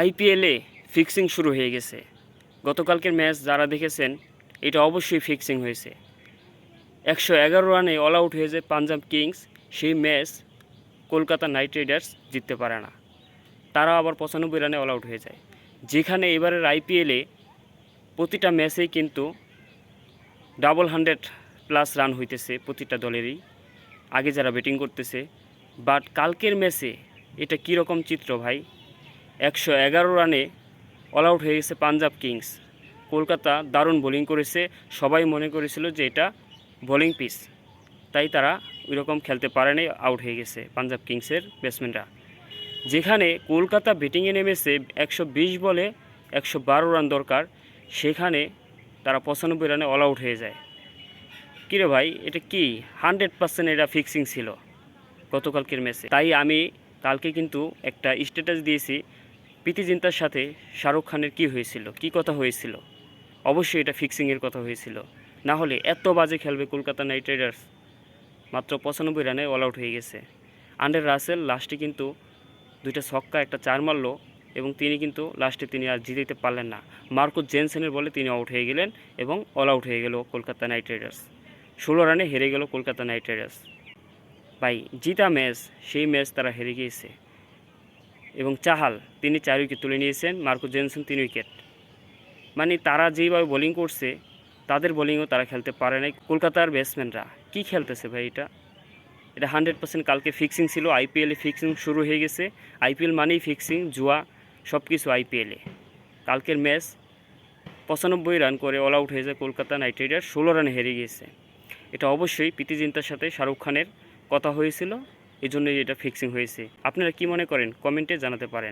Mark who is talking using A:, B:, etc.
A: আইপিএলে ফিক্সিং শুরু হয়ে গেছে। গতকালকের ম্যাচ যারা দেখেছেন, এটা অবশ্যই ফিক্সিং হয়েছে। একশো এগারো রানে অল আউট হয়ে যায় পাঞ্জাব কিংস, সেই ম্যাচ কলকাতা নাইট রাইডার্স জিততে পারে না। তারা আবার পঁচানব্বই রানে অল আউট হয়ে যায়। যেখানে এবারের আইপিএলে প্রতিটা ম্যাচেই কিন্তু ডাবল হান্ড্রেড প্লাস রান হইতেছে প্রতিটা দলেরই। আগে যারা ব্যাটিং করতেছে বাট কালকের ম্যাচে এটা কীরকম চিত্র ভাই? একশো এগারো রানে অল আউট হয়ে গেছে পাঞ্জাব কিংস। কলকাতা দারুণ বোলিং করেছে। সবাই মনে করেছিল যে এটা বোলিং পিচ তাই তারা ওইরকম খেলতে পারেনি আউট হয়ে গেছে পাঞ্জাব কিংসের ব্যাটসম্যানরা যেখানে কলকাতা ব্যাটিংয়ে নেমেছে একশো বিশ বলে একশো বারো রান দরকার, সেখানে তারা পঁচানব্বই রানে অল আউট হয়ে যায়। কিরে ভাই, এটা কি? হান্ড্রেড পার্সেন্ট এটা ফিক্সিং ছিল গতকালকের ম্যাচে তাই আমি কালকে কিন্তু একটা স্ট্যাটাস দিয়েছি প্রীতি জিন্তার সাথে শাহরুখ খানের কি হয়েছিল? কি কথা হয়েছিল? অবশ্যই এটা ফিক্সিংয়ের কথা হয়েছিল। না হলে এত বাজে খেলবে কলকাতা নাইট রাইডার্স। মাত্র পঁচানব্বই রানে অল আউট হয়ে গেছে। আন্ডার রাসেল লাস্টে কিন্তু দুইটা ছক্কা, একটা চার মারলো এবং তিনি কিন্তু লাস্টে তিনি আর জিতে পারলেন না। মার্কো জেনসেনের বলে তিনি আউট হয়ে গেলেন এবং অল আউট হয়ে গেল কলকাতা নাইট রাইডার্স। ষোলো রানে হেরে গেল কলকাতা নাইট রাইডার্স। ভাই, জিতা ম্যাচ সেই ম্যাচ তারা হেরে গিয়েছে। এবং চাহাল, তিনি চার উইকেট তুলে নিয়েছেন, মার্কো জেনসন তিন উইকেট। মানে তারা যেইভাবে বোলিং করছে, তাদের বোলিংও তারা খেলতে পারে নাই। কলকাতার ব্যাটসম্যানরা কি খেলতেছে ভাই এটা? এটা হান্ড্রেড পার্সেন্ট কালকে ফিক্সিং ছিল আইপিএলে ফিক্সিং শুরু হয়ে গেছে। আইপিএল মানেই ফিক্সিং জুয়া সব কিছু আইপিএলে কালকের ম্যাচ পঁচানব্বই রান করে অল আউট হয়ে যায় কলকাতা নাইট রাইডার্স ষোলো রানে হেরে গিয়েছে। এটা অবশ্যই প্রীতি জিন্তার সাথে শাহরুখ খানের কথা হয়েছিল। এই জন্যই এটা ফিক্সিং হয়েছে। আপনারা কি মনে করেন? কমেন্টে জানাতে পারেন।